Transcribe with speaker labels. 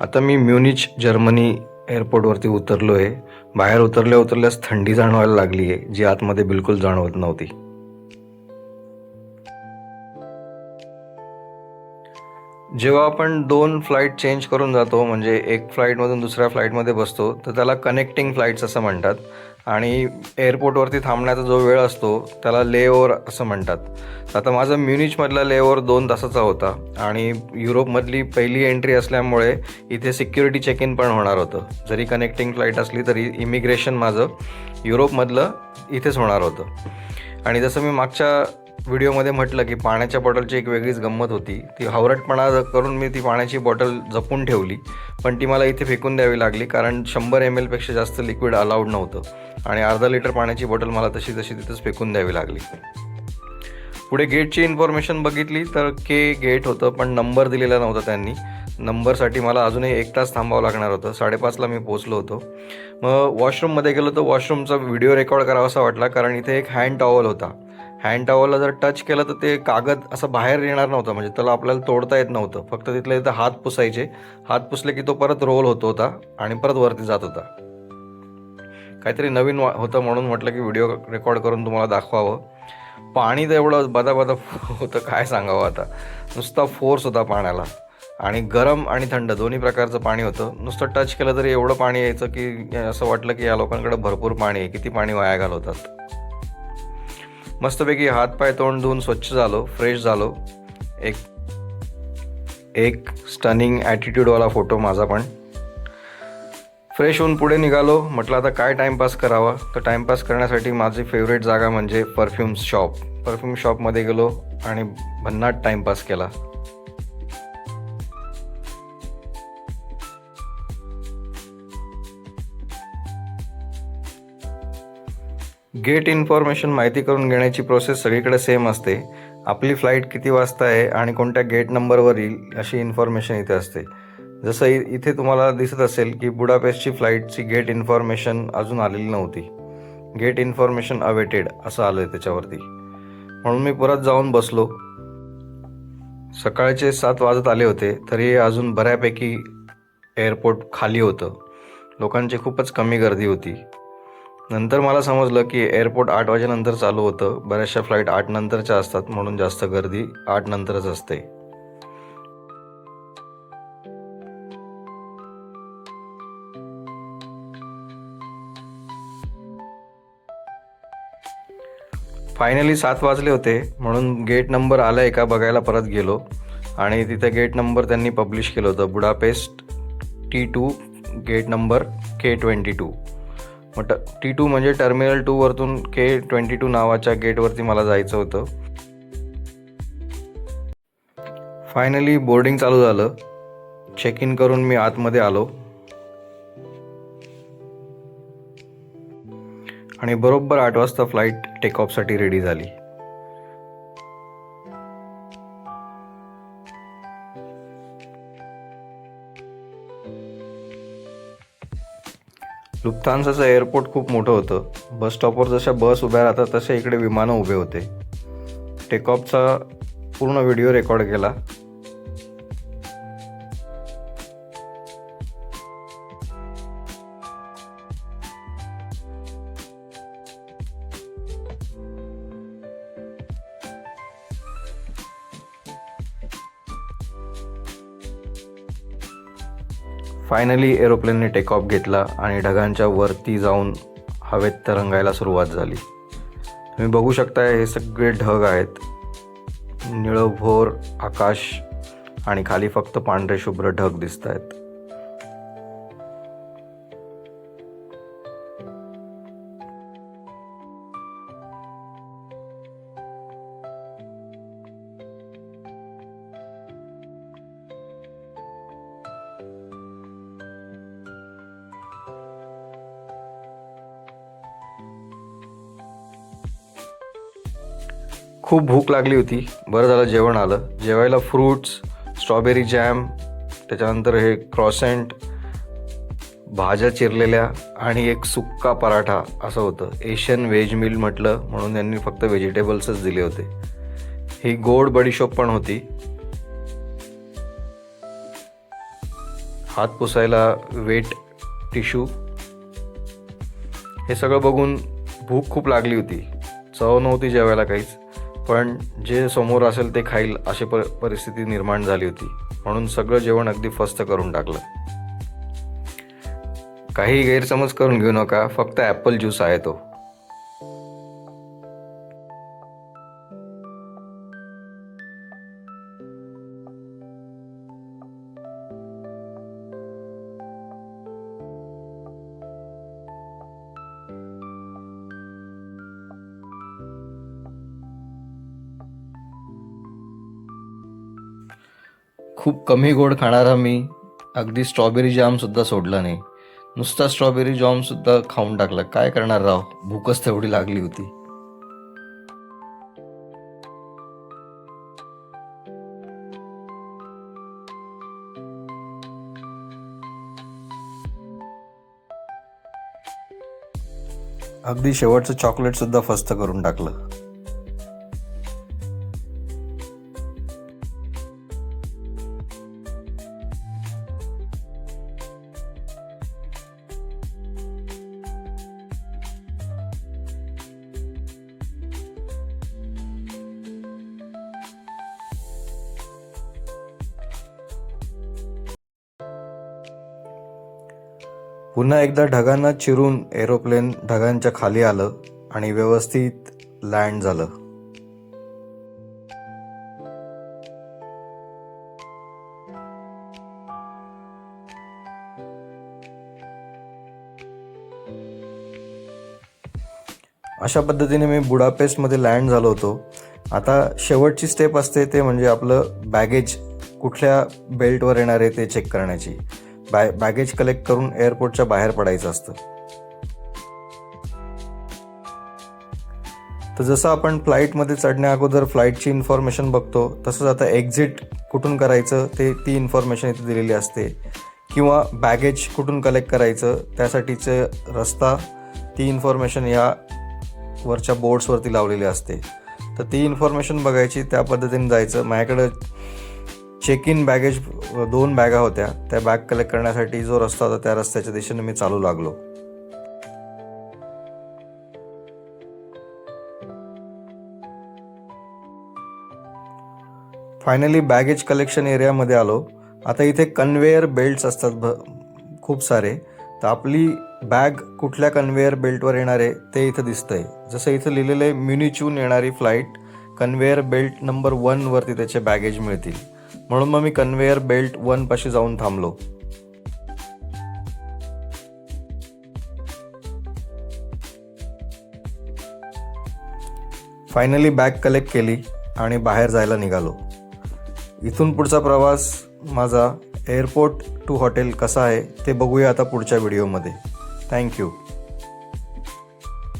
Speaker 1: आता मी Munich Germany एअरपोर्टवरती उतरलो आहे बाहेर उतरल्या उतरल्यास थंडी जाणवायला लागली आहे जी आतमध्ये बिलकुल जाणवत नव्हती. जेव्हा आपण दोन फ्लाईट चेंज करून जातो म्हणजे एक फ्लाईटमधून दुसऱ्या फ्लाईटमध्ये बसतो तर त्याला कनेक्टिंग फ्लाईट्स असं म्हणतात. आणि एअरपोर्टवरती थांबण्याचा जो वेळ असतो त्याला लेओवर असं म्हणतात. आता माझा म्युनिचमधला लेओवर दोन तासाचा होता आणि युरोपमधली पहिली एंट्री असल्यामुळे इथे सिक्युरिटी चेक इन पण होणार होतं. जरी कनेक्टिंग फ्लाईट असली तरी इमिग्रेशन माझं युरोपमधलं इथेच होणार होतं. आणि जसं मी मागच्या व्हिडिओमध्ये म्हटलं की पाण्याच्या बॉटलची एक वेगळीच गंमत होती. ती हावरटपणा करून मी ती पाण्याची बॉटल जपून ठेवली पण ती मला इथे फेकून द्यावी लागली कारण शंभर एम एलपेक्षा जास्त लिक्विड अलाउड नव्हतं आणि अर्धा लिटर पाण्याची बॉटल मला तशी तशी तिथंच फेकून द्यावी लागली. पुढे गेटची इन्फॉर्मेशन बघितली तर के गेट होतं पण नंबर दिलेला नव्हता त्यांनी. नंबरसाठी मला अजूनही एक तास थांबावं लागणार होतं. साडेपाचला मी पोचलो होतो. मग वॉशरूममध्ये गेलो तर वॉशरूमचा व्हिडिओ रेकॉर्ड करावासा वाटला कारण इथे एक हँड टॉवल होता. हँड टॉवलला जर टच केलं तर ते कागद असं बाहेर येणार नव्हतं. म्हणजे त्याला आपल्याला तोडता येत नव्हतं. फक्त तिथल्या तिथं हात पुसायचे. हात पुसले की तो परत रोल होत होता आणि परत वरती जात होता. काहीतरी नवीन वा- होतं म्हणून म्हटलं की व्हिडिओ रेकॉर्ड करून तुम्हाला दाखवावं. पाणी तर एवढं बदाबदा होतं काय सांगावं आता? नुसता फोर्स होता पाण्याला. आणि गरम आणि थंड दोन्ही प्रकारचं पाणी होतं. नुसतं टच केलं तरी एवढं पाणी यायचं की असं वाटलं की या लोकांकडे भरपूर पाणी आहे. किती पाणी वाया घालवतात. मस्तपैकी हातपाय तोंड धुवून स्वच्छ झालो फ्रेश झालो. एक एक स्टनिंग ॲटिट्यूडवाला फोटो माझा पण. फ्रेश होऊन पुढे निघालो म्हटलं आता काय टाईमपास करावा? तर टाईमपास करण्यासाठी माझी फेवरेट जागा म्हणजे परफ्यूम शॉप परफ्यूम शॉपमध्ये गेलो आणि भन्नाट टाईमपास केला. गेट इन्फॉर्मेशन माहिती करून घेण्याची प्रोसेस सगळीकडे सेम असते. आपली फ्लाईट किती वाजता आहे आणि कोणत्या गेट नंबरवर येईल अशी इन्फॉर्मेशन इथे असते. जसं इ इथे तुम्हाला दिसत असेल की बुडापेस्टची फ्लाईटची गेट इन्फॉर्मेशन अजून आलेली नव्हती. गेट इन्फॉर्मेशन अवेटेड असं आलं आहे त्याच्यावरती. म्हणून मी परत जाऊन बसलो. सकाळचे सात वाजत आले होते तरी अजून बऱ्यापैकी एअरपोर्ट खाली होतं. लोकांची खूपच कमी गर्दी होती. नंतर मला समजलं की एअरपोर्ट आठ वाजेनंतर चालू होतं. बऱ्याचशा फ्लाईट आठ नंतरच्या असतात म्हणून जास्त गर्दी आठ नंतरच असते. फायनली सात वाजले होते म्हणून गेट नंबर आला आहे का बघायला परत गेलो. आणि तिथे गेट नंबर त्यांनी पब्लिश केलं होतं. Budapest T two gate number K twenty two मग ट टी टू म्हणजे टर्मिनल टू वरतून के ट्वेंटी टू नावाच्या गेटवरती मला जायचं होतं. फायनली बोर्डिंग चालू झालं. चेक इन करून मी आतमध्ये आलो. आणि बरोबर आठ वाजता फ्लाईट टेकऑफसाठी रेडी झाली. लुफ्तान्साचं एअरपोर्ट खूप मोठं होतं. बस स्टॉपवर जशा बस उभ्या राहतात तसे इकडे विमानं उभे होते. टेकऑफचा पूर्ण व्हिडिओ रेकॉर्ड केला. फायनली एरोप्लेनने टेक ऑफ घेतला आणि ढगांच्या वरती जाऊन हवेत तरंगायला सुरुवात झाली. तुम्ही बघू शकताय हे सगळे ढग आहेत. निळभोर आकाश आणि खाली फक्त पांढरे शुभ्र ढग दिसत आहेत खूप भूक लागली होती. बरं झालं जेवण आलं. जेवायला फ्रूट्स स्ट्रॉबेरी जॅम त्याच्यानंतर हे क्रॉसेंट भाज्या चिरलेल्या आणि एक सुक्का पराठा असं होतं. एशियन व्हेज मिल म्हटलं म्हणून त्यांनी फक्त व्हेजिटेबल्सच दिले होते. ही गोड बडीशोप पण होती. हात पुसायला वेट टिश्यू हे सगळं बघून भूक खूप लागली होती. चव नव्हती जेवायला काहीच. पण जे समोर असेल ते खाईल अशी पर परिस्थिती निर्माण झाली होती. म्हणून सगळं जेवण अगदी फस्त करून टाकलं. काही गैरसमज करून घेऊ नका फक्त ॲपल ज्यूस आहे तो. खूप कमी गोड खाणारा मी अगदी स्ट्रॉबेरी जामसुद्धा सोडला नाही. नुसता स्ट्रॉबेरी जॉमसुद्धा खाऊन टाकला. काय करणार राव? भूकच तेवढी लागली होती. अगदी शेवटचं चॉकलेट सुद्धा फस्त करून टाकलं. पुन्हा एकदा ढगांना चिरून एरोप्लेन ढगांच्या खाली आलं आणि व्यवस्थित लँड झालं. अशा पद्धतीने मी बुडापेस्टमध्ये लँड झालो होतो. आता शेवटची स्टेप असते ते म्हणजे आपलं बॅगेज कुठल्या बेल्टवर येणार आहे ते चेक करण्याची. बॅ बॅगेज कलेक्ट करून एअरपोर्टच्या बाहेर पडायचं असतं. तर जसं आपण फ्लाईटमध्ये चढण्या अगोदर फ्लाईटची इन्फॉर्मेशन बघतो तसंच आता एक्झिट कुठून करायचं ते ती इन्फॉर्मेशन इथे दिलेली असते. किंवा बॅगेज कुठून कलेक्ट करायचं त्यासाठीचं रस्ता ती इन्फॉर्मेशन या वरच्या बोर्ड्सवरती लावलेली असते. तर ती इन्फॉर्मेशन बघायची त्या पद्धतीने जायचं. माझ्याकडं चेक इन बॅगेज दोन बॅगा होत्या. त्या बॅग कलेक्ट करण्यासाठी जो रस्ता होता त्या रस्त्याच्या दिशेने मी चालू लागलो. फायनली बॅगेज कलेक्शन एरियामध्ये आलो. आता इथे कन्वेयर बेल्ट्स असतात भ खूप सारे. तर आपली बॅग कुठल्या कन्वेयर बेल्टवर येणार आहे ते इथं दिसतं आहे जसं इथं लिहिलेलं आहे म्युनिचून येणारी फ्लाईट कन्वेयर बेल्ट नंबर वनवरती त्याचे बॅगेज मिळतील. म्हणून मग मी कन्वेयर बेल्ट वन पाशी जाऊन थांबलो. फायनली बॅग कलेक्ट केली आणि बाहेर जायला निघालो. इथून पुढचा प्रवास माझा एअरपोर्ट टू हॉटेल कसा आहे ते बघूया आता पुढच्या व्हिडिओमध्ये थँक्यू